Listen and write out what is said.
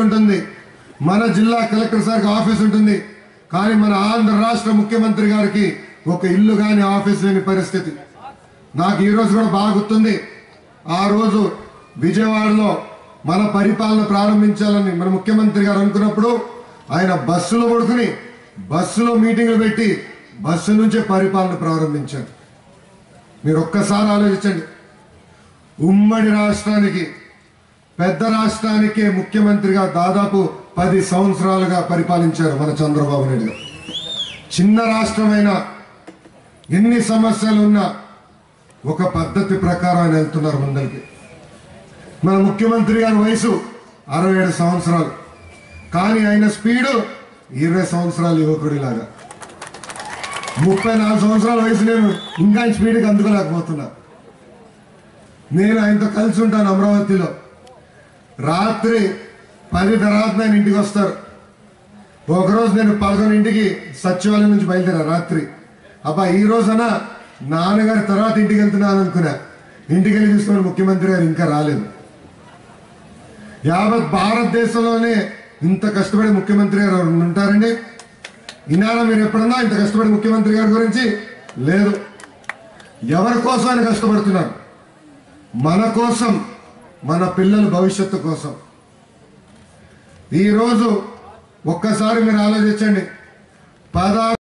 ఉంటుంది. మన జిల్లా కలెక్టర్ సార్కి ఆఫీస్ ఉంటుంది. కానీ మన ఆంధ్ర రాష్ట్ర ముఖ్యమంత్రి గారికి ఒక ఇల్లు కానీ ఆఫీస్ లేని పరిస్థితి. నాకు ఈరోజు కూడా బాగా గుర్తుంది. ఆ రోజు విజయవాడలో మన పరిపాలన ప్రారంభించాలని మన ముఖ్యమంత్రి గారు అనుకున్నప్పుడు ఆయన బస్సులో పడుకుని బస్సులో మీటింగ్లు పెట్టి బస్సు నుంచే పరిపాలన ప్రారంభించారు మీరు ఒక్కసారి ఆలోచించండి. ఉమ్మడి రాష్ట్రానికి పెద్ద రాష్ట్రానికే ముఖ్యమంత్రిగా దాదాపు పది సంవత్సరాలుగా పరిపాలించారు మన చంద్రబాబు నాయుడు గారు. చిన్న రాష్ట్రమైన ఎన్ని సమస్యలు ఉన్నా ఒక పద్ధతి ప్రకారం ఆయన వెళ్తున్నారు ముందరికి. మన ముఖ్యమంత్రి గారి వయసు అరవై ఏడు సంవత్సరాలు. కానీ ఆయన స్పీడు ఇరవై సంవత్సరాల యువకుడిలాగా. ముప్పై నాలుగు సంవత్సరాల వయసు నేను ఇంకా స్పీడ్కి అందుకోలేకపోతున్నా. నేను ఆయనతో కలిసి ఉంటాను అమరావతిలో. రాత్రి పది తర్వాత నేను ఇంటికి వస్తారు. ఒకరోజు నేను పదకొండింటికి సచివాలయం నుంచి బయలుదేరా రాత్రి. అబ్బా ఈ రోజున నాన్నగారి తర్వాత ఇంటికి వెళ్తున్నాను అనుకున్నా. ఇంటికి వెళ్ళి చూసుకుని ముఖ్యమంత్రి గారు ఇంకా రాలేదు. యావత్ భారతదేశంలోనే ఇంత కష్టపడే ముఖ్యమంత్రి గారు ఉంటారండి? ఇన్నాళ్ళ మీరు ఎప్పుడన్నా ఇంత కష్టపడే ముఖ్యమంత్రి గారి గురించి? లేదు. ఎవరి కోసం ఆయన కష్టపడుతున్నారు? మన కోసం మన పిల్లల భవిష్యత్తు కోసం. ఈరోజు ఒక్కసారి మీరు ఆలోచించండి. పదహారు